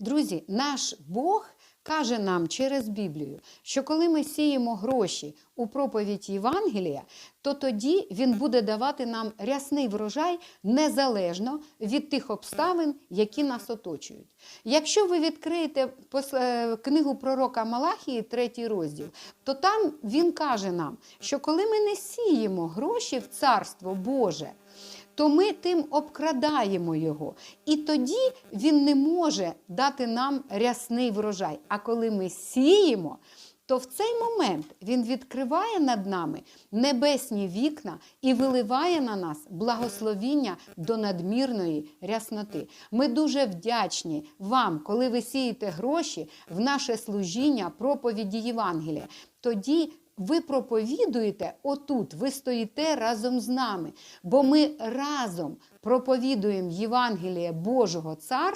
Друзі, наш Бог каже нам через Біблію, що коли ми сіємо гроші у проповідь Євангелія, то тоді Він буде давати нам рясний врожай незалежно від тих обставин, які нас оточують. Якщо ви відкриєте книгу пророка Малахії, третій розділ, то там він каже нам, що коли ми не сіємо гроші в Царство Боже, то ми тим обкрадаємо його. І тоді він не може дати нам рясний врожай. А коли ми сіємо, то в цей момент він відкриває над нами небесні вікна і виливає на нас благословіння до надмірної рясноти. Ми дуже вдячні вам, коли ви сієте гроші в наше служіння проповіді Євангелія. Тоді ви проповідуєте отут, ви стоїте разом з нами, бо ми разом проповідуємо Євангеліє Божого Царства.